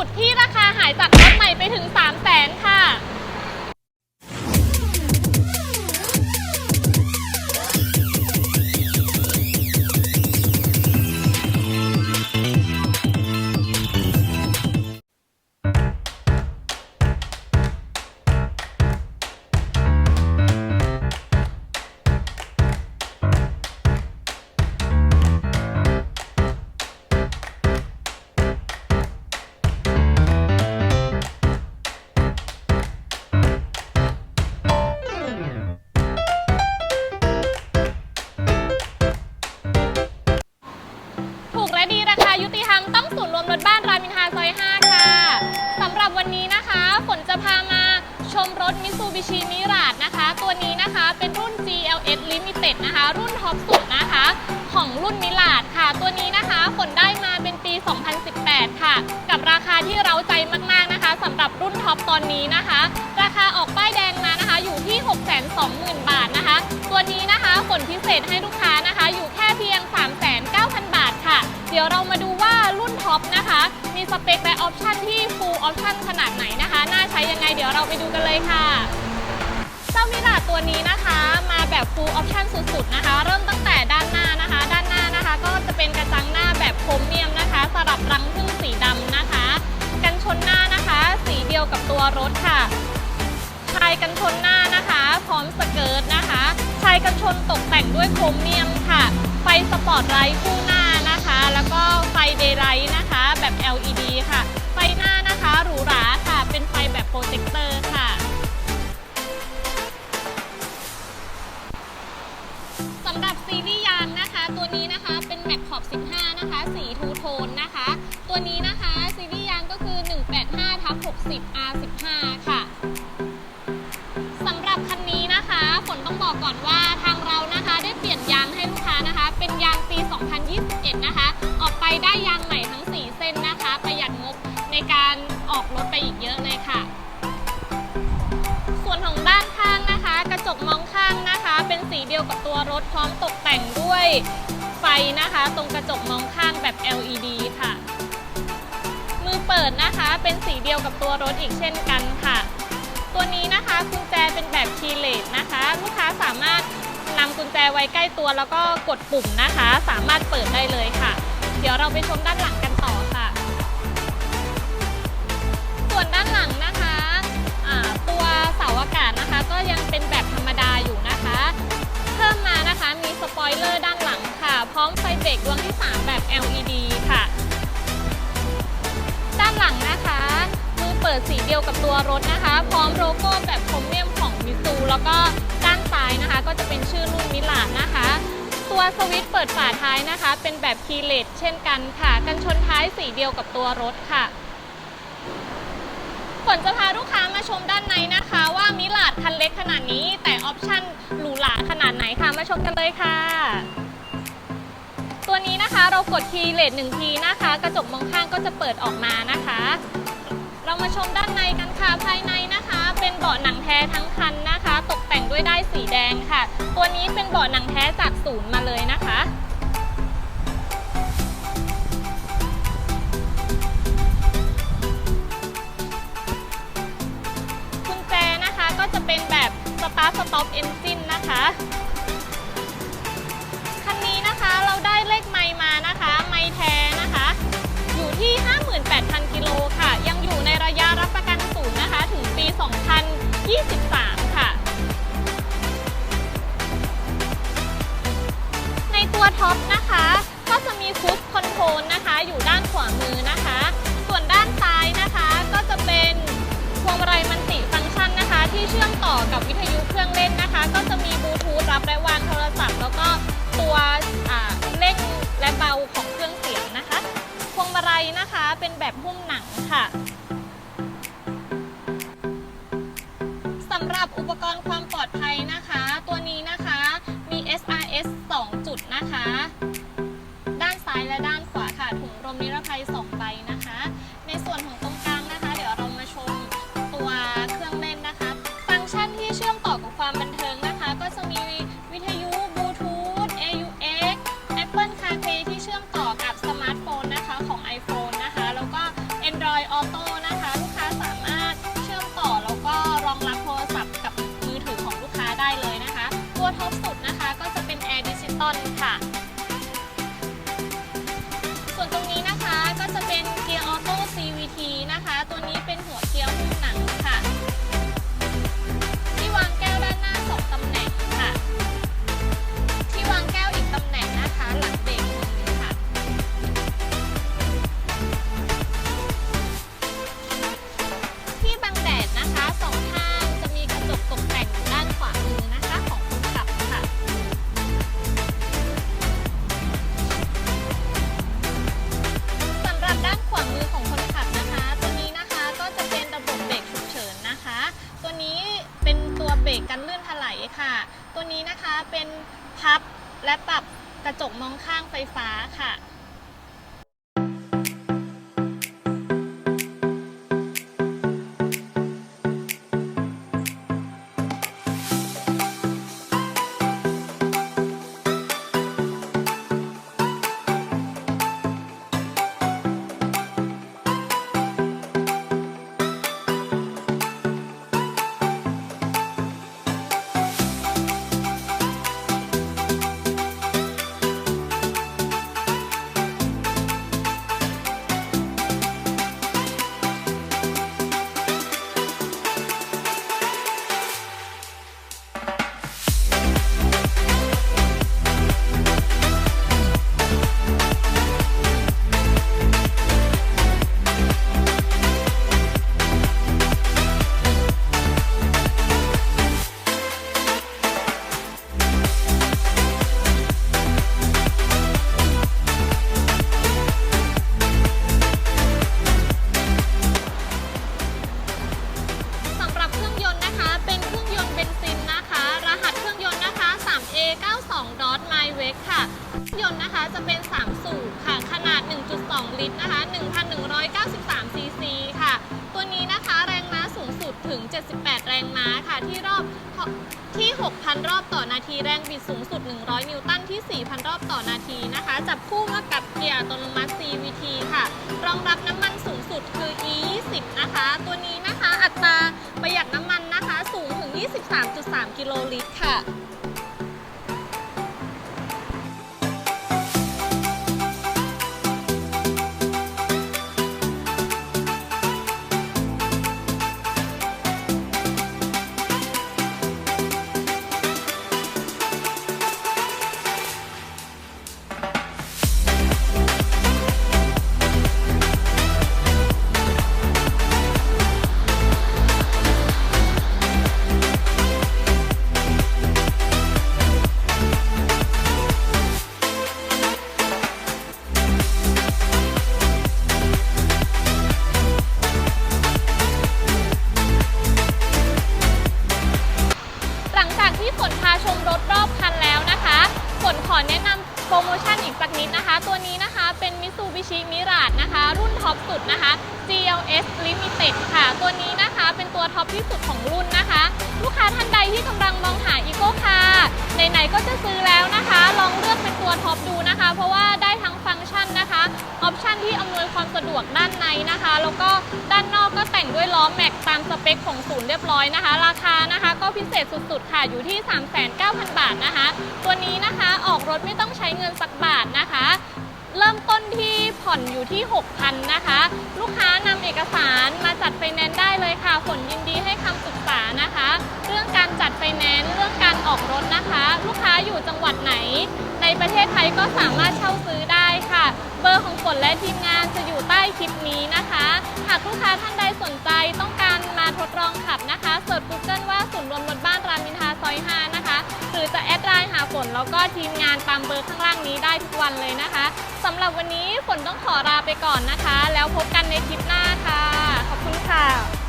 ุดที่ราคาหายจากรถใหม่ไปถึง 3 0 0แสนค่ะ GLS Limited นะคะ รุ่นท็อปสุดนะคะ ของรุ่น Mirage ค่ะ ตัวนี้นะคะฝนได้มาเป็นปี 2018 ค่ะ กับราคาที่เราใจมากๆนะคะสำหรับรุ่นท็อปตอนนี้นะคะ ราคาออกป้ายแดงมานะคะ อยู่ที่ 620,000 บาทนะคะ ตัวนี้นะคะฝนพิเศษให้ลูกค้านะคะ อยู่แค่เพียง 3,900 บาทค่ะ เดี๋ยวเรามาดูว่ารุ่นท็อปนะคะ มีสเปคและออปชันที่ full option ขนาดไหนนะคะ น่าใช้ยังไงเดี๋ยวเราไปดูกันเลยค่ะ จ้ามิราตัวนี้นะคะ มาแบบ full option สุดๆนะคะ เริ่มตั้งแต่ด้านหน้านะคะ ด้านหน้านะคะ ก็จะเป็นกระจังหน้าแบบโครเมียมนะคะสลับรังพึ่งสีดำนะคะ กันชนหน้านะคะ สีเดียวกับตัวรถค่ะชายกันชนหน้านะคะ พร้อมสเกิร์ตนะคะชายกันชนตกแต่งด้วยโครเมียมค่ะ ไฟสปอร์ตไลท์คู่หน้านะคะ แล้วก็ไฟเดย์ไลท์นะคะ แบบ LED ค่ะ ไฟหน้า บอกก่อนว่าทางเรานะคะได้เปลี่ยนยางให้ลูกค้านะคะ เป็นยางปี 2021 นะคะ ออกไปได้ยางใหม่ทั้ง 4 เส้นนะคะ ประหยัดงบในการออกรถไปอีกเยอะเลยค่ะ ส่วนของด้านข้างนะคะ กระจกมองข้างนะคะ เป็นสีเดียวกับตัวรถพร้อมตกแต่งด้วยไฟนะคะ ตรงกระจกมองข้างแบบ LED ค่ะ มือเปิดนะคะเป็นสีเดียวกับตัวรถอีกเช่นกันค่ะ ตัวนี้นะคะกุญแจเป็นแบบคีเลสนะคะ ลูกค้าสามารถนำกุญแจไว้ใกล้ตัวแล้วก็กดปุ่มนะคะ สามารถเปิดได้เลยค่ะ เดี๋ยวเราไปชมด้านหลังกันต่อค่ะ ส่วนด้านหลังนะคะตัวเสาอากาศนะคะ ก็ยังเป็นแบบธรรมดาอยู่นะคะ เพิ่มมานะคะมีสปอยเลอร์ด้านหลังค่ะ พร้อมไฟเบรกดวงที่ 3 แบบ LED ค่ะ ปิดสีเดียวกับตัวรถนะคะ พร้อมโลโก้แบบโครเมียมของมิซูแล้วก็ด้านซ้ายนะคะ ก็จะเป็นชื่อรุ่นมิลานนะคะ ตัวสวิตช์เปิดฝาท้ายนะคะ เป็นแบบคีเลสเช่นกันค่ะ กันชนท้ายสีเดียวกับตัวรถค่ะฝนจะพาลูกค้ามาชมด้านในนะคะ ว่ามิลาดคันเล็กขนาดนี้ แต่ออปชั่นหรูหราขนาดไหนค่ะมาชมกันเลยค่ะ ตัวนี้นะคะเรากดคีย์เลสหนึ่งทีนะคะ กระจกมองข้างก็จะเปิดออกมานะคะ เรามาชมด้านในกันค่ะภายในนะคะ เป็นเบาะหนังแท้ทั้งคันนะคะ ตกแต่งด้วยได้ายสีแดงค่ะ ตัวนี้เป็นเบาะหนังแท้จากศูนย์มาเลยนะคะกุญแจนะคะก็จะเป็นแบบ Start Stop Engine นะคะ 2023 ค่ะ ในตัวท็อปนะคะ ก็จะมีฟุตคอนโทรลนะคะ อยู่ด้านขวามือนะคะ ส่วนด้านซ้ายนะคะก็จะเป็นพวงมาลัยมันติฟังก์ชันนะคะ ที่เชื่อมต่อกับวิทยุเครื่องเล่นนะคะ ก็จะมีบลูทูธรับและวางโทรศัพท์ แล้วก็ตัวเร่งและเบาของเครื่องเสียงนะคะ พวงมาลัยนะคะเป็นแบบหุ้มหนังค่ะายและด้านขวาค่ะถุงลมนิรภัย2ใบนะคะ ในส่วนของตรงกลางนะคะ เดี๋ยวเรามาชมตัวเครื่องเล่นนะคะ ฟังก์ชันที่เชื่อมต่อกับความบันเทิงนะคะ ก็จะมีวิทยุบลูทูธ AUX Apple CarPlay ที่เชื่อมต่อกับสมาร์ทโฟนนะคะของ iPhone นะคะ แล้วก็ Android Auto นะคะ ลูกค้าสามารถเชื่อมต่อแล้วก็รองรับโทรศัพท์กับมือถือของลูกค้าได้เลยนะคะ ตัวท็อปสุดนะคะก็จะเป็น Air Digital ค่ะัวนี้นะคะเป็นพับและปรับกระจกมองข้างไฟฟ้าค่ะ ที่รอบที่ 6,000 รอบต่อนาทีแรงบิดสูงสุด 100 นิวตันที่ 4,000 รอบต่อนาทีนะคะ จับคู่มากับเกียร์อัตโนมัติ CVT ค่ะ รองรับน้ำมันสูงสุดคือ E20 นะคะ ตัวนี้นะคะอัตราประหยัดน้ำมันนะคะสูงถึง 23.3 กิโลลิตรค่ะ อีกสักนิดนะคะ ตัวนี้นะคะเป็นมิสูบิชิมิราดนะคะ รุ่นท็อปสุดนะคะ GLS Limited ค่ะ ตัวนี้นะคะเป็นตัวท็อปที่สุดของรุ่นนะคะ ลูกค้าท่านใดที่กำลังมองหา Eco Car ไหนๆก็จะซื้อแล้วนะคะ ลองเลือกเป็นตัวท็อปดูนะคะ เพราะว่าได้ ชันนะคะออปชันที่อำนวยความสะดวกด้านในนะคะ แล้วก็ด้านนอกก็แต่งด้วยล้อแม็กตามสเปคของศูนย์เรียบร้อยนะคะ ราคานะคะก็พิเศษสุดๆ ค่ะอยู่ที่ 39,000 บาทนะคะ ตัวนี้นะคะออกรถไม่ต้องใช้เงินสักบาทนะคะ เริ่มต้นที่ผ่อนอยู่ที่ 6,000นะคะ ลูกค้านำเอกสารมาจัดไฟแนนซ์ได้เลยค่ะฝนยินดีให้คำปรึกษานะคะ เรื่องการจัดไฟแนนซ์เรื่องการออกรถนะคะ ลูกค้าอยู่จังหวัดไหน ในประเทศไทยก็สามารถเช่าซื้อ นและทีมงานจะอยู่ใต้คลิปนี้นะคะ หากลูกค้าท่านใดสนใจต้องการมาทดลองขับนะคะเสิร์ช Google ว่าศูนย์รวมรถบ้านรามอินทราซอย 5 นะคะ หรือจะแอดไลน์หาฝนแล้วก็ทีมงานตามเบอร์ข้างล่างนี้ได้ทุกวันเลยนะคะสำหรับวันนี้ฝนต้องขอลาไปก่อนนะคะ แล้วพบกันในคลิปหน้าค่ะ ขอบคุณค่ะ